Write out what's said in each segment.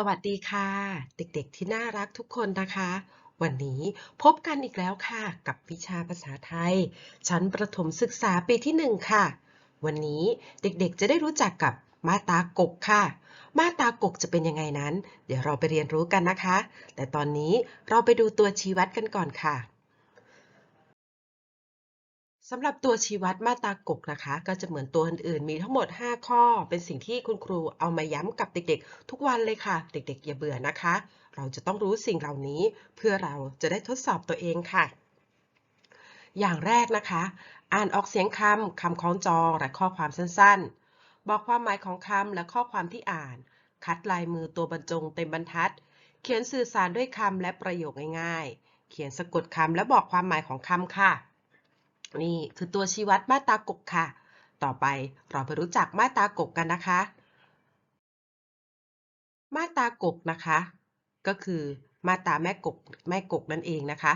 สวัสดีค่ะ เด็กๆที่น่ารักทุกคนนะคะ วันนี้พบกันอีกแล้วค่ะ กับวิชาภาษาไทย ชั้นประถมศึกษาปีที่หนึ่งค่ะ วันนี้เด็กๆจะได้รู้จักกับมาตากกค่ะ มาตากกจะเป็นยังไงนั้น เดี๋ยวเราไปเรียนรู้กันนะคะ แต่ตอนนี้เราไปดูตัวชี้วัดกันก่อนค่ะ สำหรับตัวชี้วัดมาตรากกนะคะ ก็จะเหมือนตัวอื่นๆ มีทั้งหมด 5 ข้อ เป็นสิ่งที่คุณครูเอามาย้ำกับเด็กๆ ทุกวันเลยค่ะ เด็กๆ อย่าเบื่อนะคะ เราจะต้องรู้สิ่งเหล่านี้เพื่อเราจะได้ทดสอบตัวเองค่ะ อย่างแรกนะคะ อ่านออกเสียงคำคำคล้องจองและข้อความสั้นๆ บอกความหมายของคำและข้อความที่อ่าน คัดลายมือตัวบรรจงเต็มบรรทัด เขียนสื่อสารด้วยคำและประโยคง่ายๆ เขียนสะกดคำและบอกความหมายของคำค่ะ นี่คือตัวชี้วัดมาตรากกค่ะ ต่อไปเราไปรู้จักมาตรากกกันนะคะ มาตรากกนะคะ ก็คือมาตราแม่กกแม่กกนั่นเองนะคะ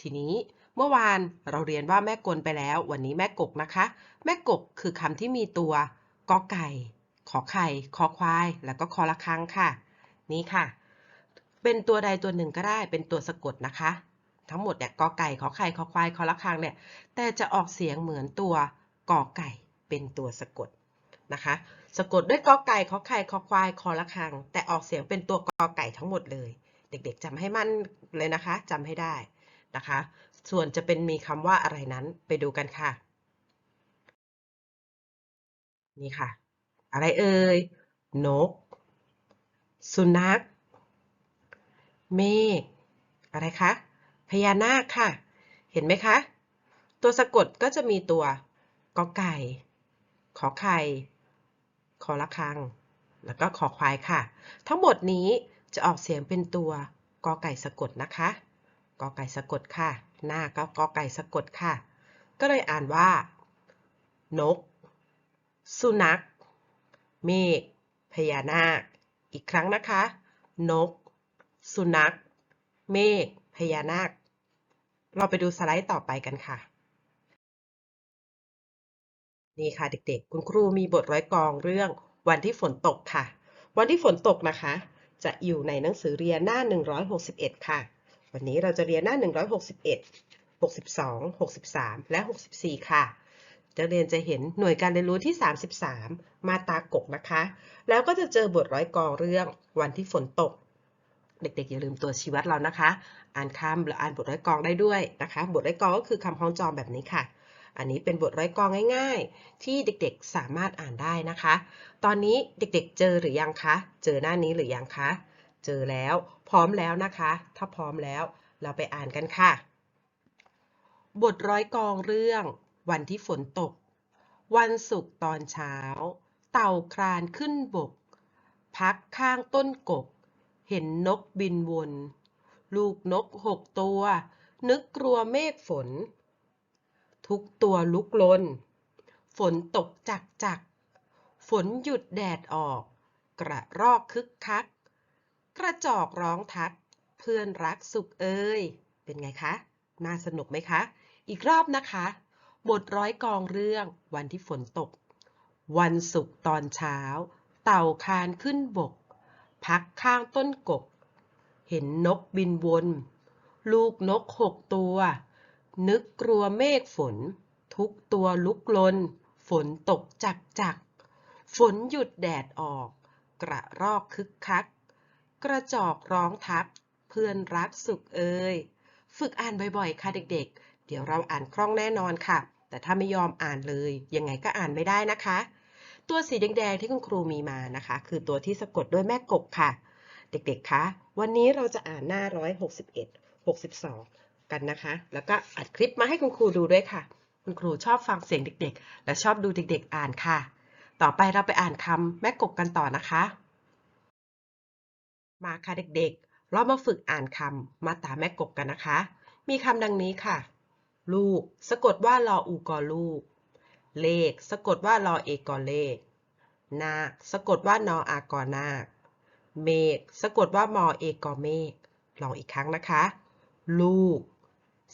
ทีนี้เมื่อวานเราเรียนว่าแม่กลไปแล้ว วันนี้แม่กกนะคะ แม่กกคือคำที่มีตัวกอไก่ ขอไข่ คอควาย แล้วก็คอละครังค่ะ นี่ค่ะ เป็นตัวใดตัวหนึ่งก็ได้ เป็นตัวสะกดนะคะ ทั้งหมดเนี่ยกอไก่ขอไข่คอควายคอละคังเนี่ยแต่จะออกเสียงเหมือนตัวกอไก่เป็นตัวสะกดนะคะ สะกดด้วยกอไก่ขอไข่คอควายคอละคัง แต่ออกเสียงเป็นตัวกอไก่ทั้งหมดเลย เด็กๆจำให้มั่นเลยนะคะจำให้ได้นะคะ ส่วนจะเป็นมีคำว่าอะไรนั้นไปดูกันค่ะ นี่ค่ะ อะไรเอ่ยนก สุนัขเมฆอะไรคะ พญานาคค่ะ เห็นไหมคะ ตัวสะกดก็จะมีตัวกอไก่ ขอไข่ ขอละคัง แล้วก็ขอควายค่ะ ทั้งหมดนี้จะออกเสียงเป็นตัวกอไก่สะกดนะคะกอไก่สะกดค่ะ หน้าก็กอไก่สะกดค่ะ ก็เลยอ่านว่า นก สุนัข เมฆ พญานาค อีกครั้งนะคะ นก สุนัข เมฆ พญานาค เราไปดูสไลด์ต่อไปกันค่ะ นี่ค่ะเด็กๆ คุณครูมีบทร้อยกรองเรื่องวันที่ฝนตกค่ะ วันที่ฝนตกนะคะ จะอยู่ในหนังสือเรียนหน้า 161 ค่ะ วันนี้เราจะเรียนหน้า 161 62 63 และ 64 ค่ะนักเรียนจะเห็นหน่วยการเรียนรู้ที่ 33 มาตากกนะคะ แล้วก็จะเจอบทร้อยกรองเรื่องวันที่ฝนตก เด็กๆอย่าลืมตัวชี้วัดเรานะคะ อ่านคำหรืออ่านบทร้อยกรองได้ด้วยนะคะ บทร้อยกรองก็คือคำคล้องจองแบบนี้ค่ะ อันนี้เป็นบทร้อยกรองง่ายๆ ที่เด็กๆสามารถอ่านได้นะคะ ตอนนี้เด็กๆเจอหรือยังคะ เจอหน้านี้หรือยังคะ เจอแล้ว พร้อมแล้วนะคะ ถ้าพร้อมแล้วเราไปอ่านกันค่ะ บทร้อยกรองเรื่อง วันที่ฝนตก วันศุกร์ตอนเช้า เต่าคลานขึ้นบก พักข้างต้นกก เห็นนกบินวน ลูกนกหกตัว นึกกลัวเมฆฝน ทุกตัวลุกลน ฝนตกจักจัก ฝนหยุดแดดออก กระรอกคึกคัก กระจอกร้องทัก เพื่อนรักสุขเอ้ย เป็นไงคะ น่าสนุกไหมคะ อีกรอบนะคะ บทร้อยกองเรื่องวันที่ฝนตก วันศุกร์ตอนเช้า เต่าคานขึ้นบก พักข้างต้นกก เห็นนกบินวน ลูกนกหกตัว นึกกลัวเมฆฝน ทุกตัวลุกลน ฝนตกจักจัก ฝนหยุดแดดออก กระรอกคึกคัก กระจอกร้องทัก เพื่อนรักสุขเอ่ย ฝึกอ่านบ่อยๆ ค่ะเด็กๆ เดี๋ยวเราอ่านคล่องแน่นอนค่ะ แต่ถ้าไม่ยอมอ่านเลย ยังไงก็อ่านไม่ได้นะคะ ตัวสีแดงๆที่คุณครูมีมานะคะ คือตัวที่สะกดด้วยแม่กบค่ะ เด็กๆ คะ วันนี้เราจะอ่านหน้า 161 62 กันนะคะ แล้วก็อัดคลิปมาให้คุณครูดูด้วยค่ะ คุณครูชอบฟังเสียงเด็กๆ และชอบดูเด็กๆ อ่านค่ะ ต่อไปเราไปอ่านคำแม่กบกันต่อนะคะ มาค่ะเด็กๆ เรามาฝึกอ่านคำมาตราแม่กบกันนะคะ มีคำดังนี้ค่ะ ลูก สะกดว่าลออูกอลูกเลข สะกดว่าลอเอกอเลข นาคสะกดว่านออากอนาค เมฆสะกดว่ามอเอกอเมฆ ลองอีกครั้งนะคะ ลูก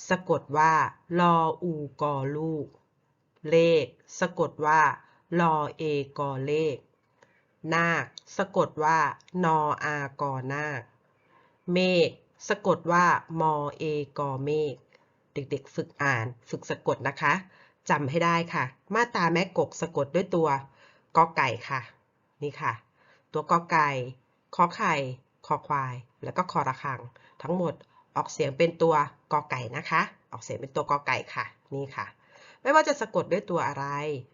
สะกดว่าลออูกอลูก เลข สะกดว่าลอเอกอเลข นาค สะกดว่านออากอนาค เมฆ สะกดว่ามอเอกอเมฆ เด็กๆ ฝึกอ่าน ฝึกสะกดนะคะจำให้ได้ค่ะ มาตาแม่กกสะกดด้วยตัว กอไก่ค่ะ นี่ค่ะ ตัวกอไก่ขอไข่คอควาย แล้วก็คอระฆัง ทั้งหมดออกเสียงเป็นตัวกอไก่นะคะ ออกเสียงเป็นตัวกอไก่ค่ะ นี่ค่ะ ไม่ว่าจะสะกดด้วยตัวอะไร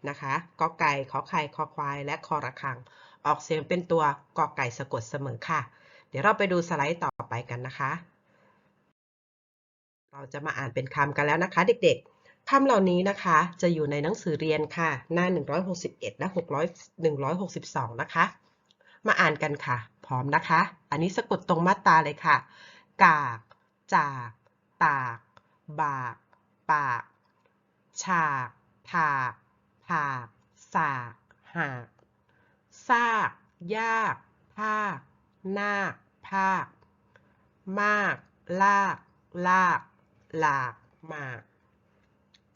นะคะกอไก่ขอไข่คอควาย และคอระฆัง ออกเสียงเป็นตัวกอไก่สะกดเสมอค่ะ เดี๋ยวเราไปดูสไลด์ต่อไปกันนะคะ เราจะมาอ่านเป็นคำกันแล้วนะคะ เด็กๆ คำเหล่านี้นะคะจะอยู่ในหนังสือเรียนค่ะ หน้า 161 และ 600 162 นะคะ มาอ่านกันค่ะ พร้อมนะคะ อันนี้สะกดตรงมาตราเลยค่ะ กาก จาก ตาก บาก ปาก ฉากถากผากสากหากซากยากภาคนาคภาค มาก ลาก ลาก หลาก หมาก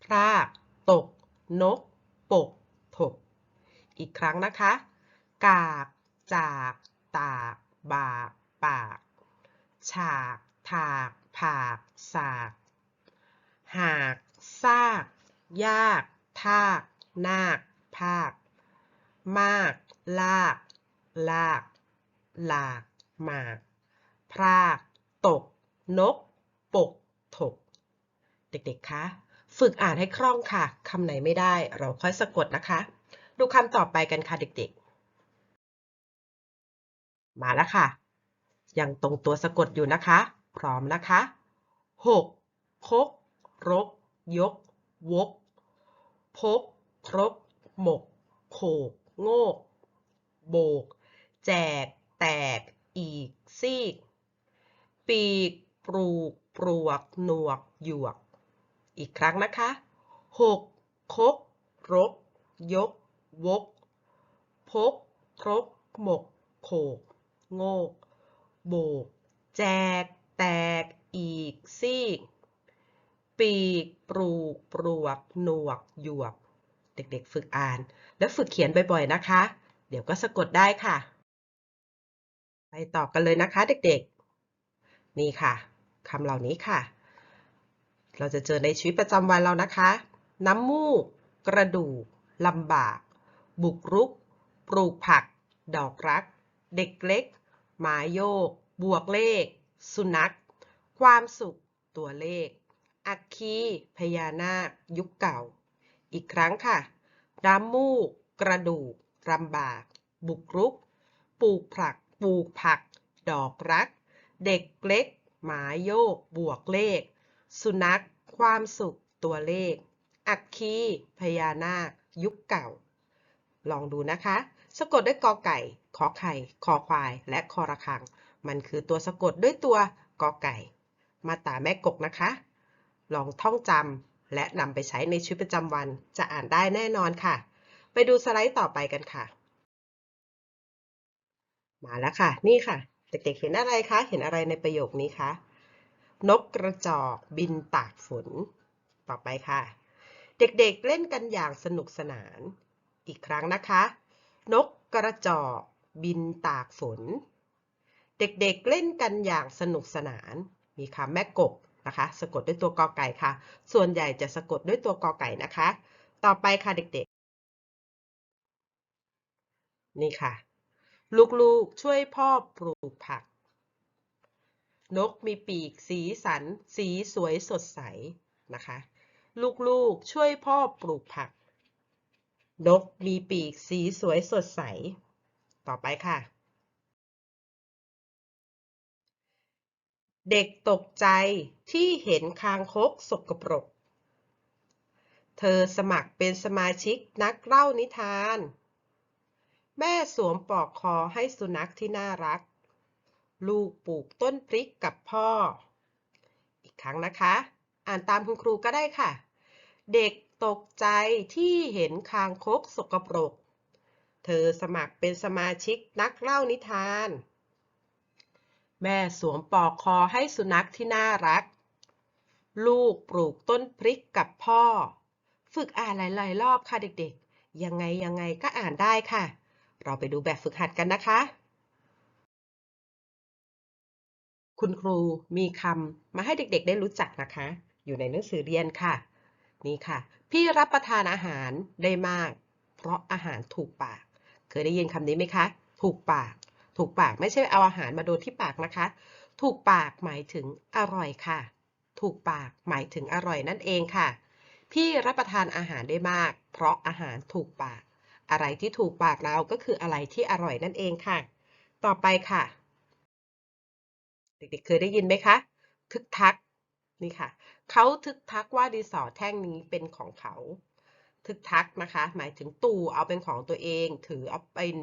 พราก ตก นก ปก ถก อีกครั้งนะคะ กาก จาก ตาก บาก ปาก ฉาก ถาก ผาก สาก หาก ซาก ยาก ทาก นาค ภาค มาก ลาก ลาก หลาก หมาก พราก ตก นก ปก ถก เด็กๆ คะ ฝึกอ่านให้คล่องค่ะ คำไหนไม่ได้เราค่อยสะกดนะคะ ดูคำต่อไปกันค่ะเด็กๆ มาแล้วค่ะ ยังตรงตัวสะกดอยู่นะคะ พร้อมนะคะหกคก รก ยก วก พก ครก หมก โขก โงก โบก แจก แตก อีก ซีก ปีก ปลูก ปลวก หนวก หยวก อีกครั้งนะคะหกคก รก ยก วก พก ครก หมก โขก โงก โบก แจก แตก อีก ซีก ปีก ปลูก ปลวก หนวก หยวก เด็กๆ ฝึกอ่าน และฝึกเขียนบ่อยๆ นะคะ เดี๋ยวก็สะกดได้ค่ะ ไปต่อกันเลยนะคะเด็กๆ นี่ค่ะคำเหล่านี้ค่ะ เราจะเจอในชีวิตประจำวันเรานะคะ น้ำมูก กระดูกลำบาก บุกรุก ปลูกผัก ดอกรัก เด็กเล็ก หมายโยก บวกเลข สุนัข ความสุข ตัวเลข อัคคีพญานาค ยุคเก่า อีกครั้งค่ะ น้ำมูก กระดูกลำบาก บุกรุก ปลูกผัก ปลูกผัก ดอกรัก เด็กเล็ก หมายโยก บวกเลข สุนัข ความสุข ตัวเลข อัคคีพญานาค ยุคเก่า ลองดูนะคะ สะกดด้วยกอไก่ ขอไข่ คอควาย และคอระฆัง มันคือตัวสะกดด้วยตัวกอไก่ มาตาแม่กกนะคะ ลองท่องจำและนำไปใช้ในชีวิตประจำวัน จะอ่านได้แน่นอนค่ะ ไปดูสไลด์ต่อไปกันค่ะ มาแล้วค่ะ นี่ค่ะ เด็กๆเห็นอะไรคะ เห็นอะไรในประโยคนี้คะ นกกระจอกบินตากฝน ต่อไปค่ะ เด็กๆเล่นกันอย่างสนุกสนาน อีกครั้งนะคะ นกกระจอกบินตากฝน เด็กๆเล่นกันอย่างสนุกสนาน มีคำแม่กบนะคะ สะกดด้วยตัวกอไก่ค่ะ ส่วนใหญ่จะสะกดด้วยตัวกอไก่นะคะ ต่อไปค่ะเด็กๆ นี่ค่ะ ลูกๆช่วยพ่อปลูกผัก นกมีปีก สีสัน สีสวยสดใสนะคะ ลูกๆช่วยพ่อปลูกผัก นกมีปีก สีสวยสดใส ต่อไปค่ะ เด็กตกใจที่เห็นคางคกสกปรก เธอสมัครเป็นสมาชิกนักเล่านิทาน แม่สวมปลอกคอให้สุนัขที่น่ารัก ลูกปลูกต้นพริกกับพ่อ อีกครั้งนะคะ อ่านตามคุณครูก็ได้ค่ะ เด็กตกใจที่เห็นคางคกสกปรก เธอสมัครเป็นสมาชิกนักเล่านิทาน แม่สวมปลอกคอให้สุนัขที่น่ารัก ลูกปลูกต้นพริกกับพ่อ ฝึกอ่านหลายๆรอบค่ะเด็กๆ ยังไงยังไงก็อ่านได้ค่ะ เราไปดูแบบฝึกหัดกันนะคะ คุณครูมีคำมาให้เด็กๆ ได้รู้จักนะคะ อยู่ในหนังสือเรียนค่ะ นี่ค่ะ พี่รับประทานอาหารได้มาก เพราะอาหารถูกปาก เคยได้ยินคำนี้ไหมคะ ถูกปาก ถูกปากไม่ใช่เอาอาหารมาโดนที่ปากนะคะ ถูกปากหมายถึงอร่อยค่ะ ถูกปากหมายถึงอร่อยนั่นเองค่ะ พี่รับประทานอาหารได้มาก เพราะอาหารถูกปาก อะไรที่ถูกปากเราก็คืออะไรที่อร่อยนั่นเองค่ะ ต่อไปค่ะ เด็กๆ เคยได้ยินไหมคะ ทึกทัก นี่ค่ะ เขาทึกทักว่าดินสอแท่งนี้เป็นของเขา ทึกทักนะคะ หมายถึงตู่เอาเป็นของตัวเอง ถือเอาเป็น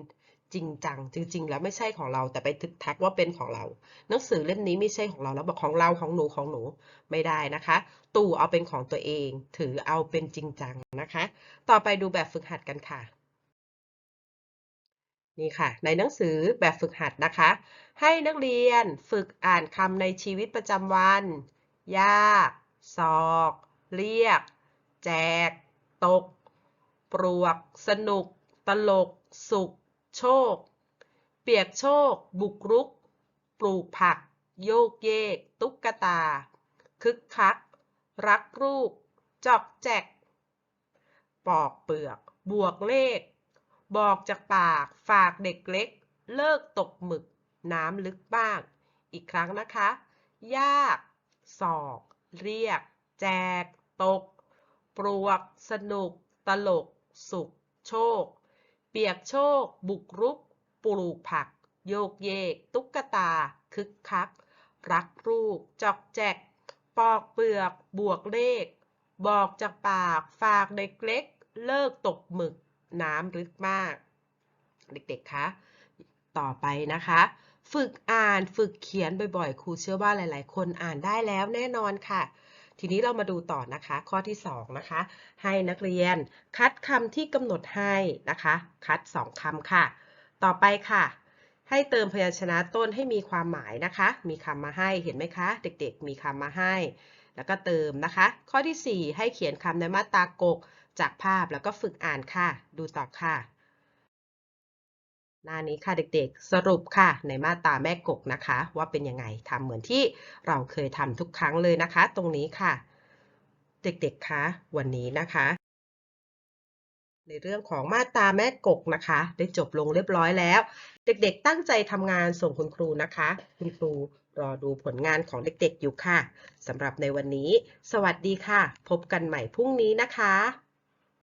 จริงจัง จริง ๆ แล้วไม่ใช่ของเรา แต่ไปทึกทักว่าเป็นของเรา หนังสือเล่มนี้ไม่ใช่ของเรา แล้วบอกของเราของหนูของหนูไม่ได้นะคะ ตู่เอาเป็นของตัวเอง ถือเอาเป็นจริงจังนะคะ ต่อไปดูแบบฝึกหัดกันค่ะ นี่ค่ะ ในหนังสือแบบฝึกหัดนะคะ ให้นักเรียนฝึกอ่านคำในชีวิตประจำวัน ยากศอก เรียก แจก ตก ปลวก สนุก ตลก สุข โชค เปียกโชค บุกรุก ปลูกผัก โยกเยก ตุ๊กตา คึกคัก รักรูปจอกแจก ปอกเปลือก บวกเลข บอกจากปากฝากเด็กเล็ก เลิกตกหมึก น้ำลึกบ้าง อีกครั้งนะคะ ยากศอก เรียก แจก ตก ปลวก สนุก ตลก สุข โชค เปียกโชค บุกรุก ปลูกผัก โยกเยก ตุ๊กตา คึกคัก รักรูปจอกแจก ปอกเปลือก บวกเลข บอกจากปาก ฝากเด็กเล็ก เลิกตกหมึก น้ำลึกมาก เด็กๆคะต่อไปนะคะ ฝึกอ่านฝึกเขียนบ่อยๆ ครูเชื่อว่าหลายๆ คนอ่านได้แล้วแน่นอนค่ะ ทีนี้เรามาดูต่อนะคะ ข้อที่ 2 นะคะ ให้นักเรียนคัดคำที่กำหนดให้นะคะ คัด 2คำค่ะ ต่อไปค่ะให้เติมพยัญชนะต้นให้มีความหมายนะคะ มีคำมาให้ เห็นไหมคะ เด็กๆ มีคำมาให้ แล้วก็เติมนะคะ ข้อที่ 4 ให้เขียนคำในมาตรากก จากภาพแล้วก็ฝึกอ่านค่ะ ดูต่อค่ะ หน้านี้ค่ะเด็กๆ สรุปค่ะ ในมาตราแม่กกนะคะ ว่าเป็นยังไงทำเหมือนที่เราเคยทำทุกครั้งเลยนะคะ ตรงนี้ค่ะ เด็กๆคะวันนี้นะคะในเรื่องของมาตราแม่กกนะคะ ได้จบลงเรียบร้อยแล้ว เด็กๆตั้งใจทำงานส่งคุณครูนะคะ คุณครูรอดูผลงานของเด็กๆอยู่ค่ะสำหรับในวันนี้ สวัสดีค่ะ พบกันใหม่พรุ่งนี้นะคะ